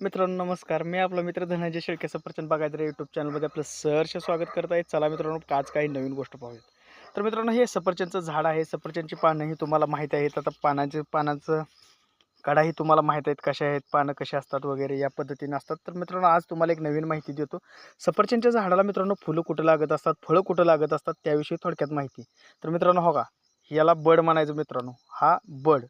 मित्रांनो नमस्कार. मी आपला मित्र धनंजय शेळके सफरचंद बघायचं यूट्यूब चॅनलमध्ये आपलं सहर्ष स्वागत करत आहे. चला मित्रांनो आज काही नवीन गोष्ट पाहूयात. तर मित्रांनो हे सफरचंदचं झाड आहे. सफरचंदची पानं ही तुम्हाला माहीत आहेत. आता पानाचे पानाचं कडाही तुम्हाला माहीत आहेत कशा आहेत पानं कशी असतात वगैरे या पद्धतीने असतात. तर मित्रांनो आज तुम्हाला एक नवीन माहिती देतो. सफरचंदच्या झाडाला मित्रांनो फुलं कुठं लागत असतात फळं कुठं लागत असतात त्याविषयी थोडक्यात माहिती. तर मित्रांनो हो का? याला बड म्हणायचं मित्रांनो. हा बड.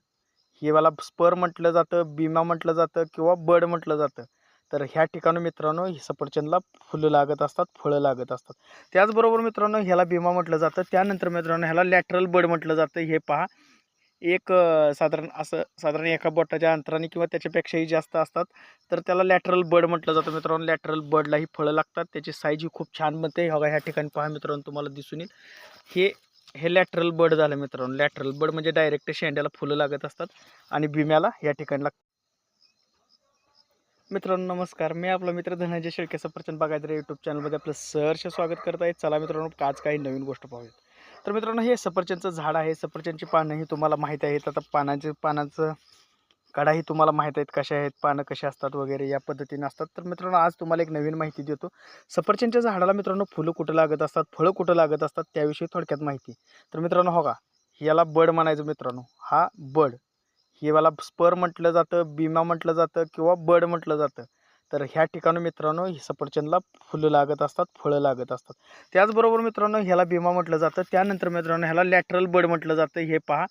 हे मला स्पर म्हटलं जातं बिमा म्हटलं जातं किंवा बड म्हटलं जातं. तर ह्या ठिकाणी मित्रांनो हे सफरचंदला फुलं लागत असतात फळं लागत असतात. त्याचबरोबर मित्रांनो ह्याला बिमा म्हटलं जातं. त्यानंतर मित्रांनो ह्याला लॅटरल बड म्हटलं जातं. हे पहा. एक साधारण असं साधारण एका बोटाच्या अंतराने किंवा त्याच्यापेक्षाही जास्त असतात. तर त्याला लॅटरल बड म्हटलं जातं मित्रांनो. लॅटरल बर्डलाही फळं लागतात. त्याची साईज ही खूप छान बनते. हवा ह्या ठिकाणी पहा मित्रांनो तुम्हाला दिसून येईल. हे हे लॅटरल बड झालं मित्रांनो. लॅटरल बड म्हणजे डायरेक्ट शेंड्याला फुलं लागत असतात आणि बिम्याला या ठिकाणी लाग मित्रांनो नमस्कार. मी आपला मित्र धनंजय शेळके सफरचंद बागायतर यूट्यूब चॅनलमध्ये आपलं सहर्ष स्वागत करत आहे. चला मित्रांनो आज काही नवीन गोष्ट पाहूयात. तर मित्रांनो हे सफरचंदचं झाड आहे. सफरचंदची पानं ही तुम्हाला माहीत आहेत. आता पानाचे पानाचं कडाही तुम्हाला माहीत आहेत कशा आहेत पानं कशी असतात वगैरे या पद्धतीने असतात. तर मित्रांनो आज तुम्हाला एक नवीन माहिती देतो. सफरचंदच्या झाडाला मित्रांनो फुलं कुठं लागत असतात फळं कुठं लागत असतात त्याविषयी थोडक्यात माहिती. तर मित्रांनो हो का याला बड म्हणायचं मित्रांनो. हा बड. हे याला स्पर म्हटलं जातं बिमा म्हटलं जातं किंवा बड म्हटलं जातं. तर ह्या ठिकाणी मित्रांनो हे सफरचंदला फुलं लागत असतात फळं लागत असतात. त्याचबरोबर मित्रांनो ह्याला बिमा म्हटलं जातं. त्यानंतर मित्रांनो ह्याला लॅटरल बड म्हटलं जातं. हे पहा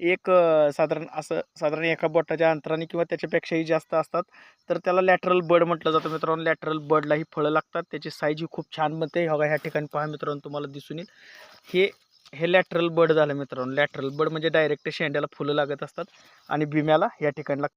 एक साधारण असं साधारण एका बोटाच्या अंतराने किंवा त्याच्यापेक्षाही जास्त असतात. तर त्याला लॅटरल बर्ड म्हटलं जातं मित्रांनो. लॅटरल बडला ही फळं लागतात. त्याची साईज ही खूप छान बनते. बघा ह्या ठिकाणी पहा मित्रांनो तुम्हाला दिसून येईल. हे हे लॅटरल बर्ड झालं मित्रांनो. लॅटरल बर्ड म्हणजे डायरेक्ट शेंड्याला फुलं लागत असतात आणि बिम्याला या ठिकाणी लागतात.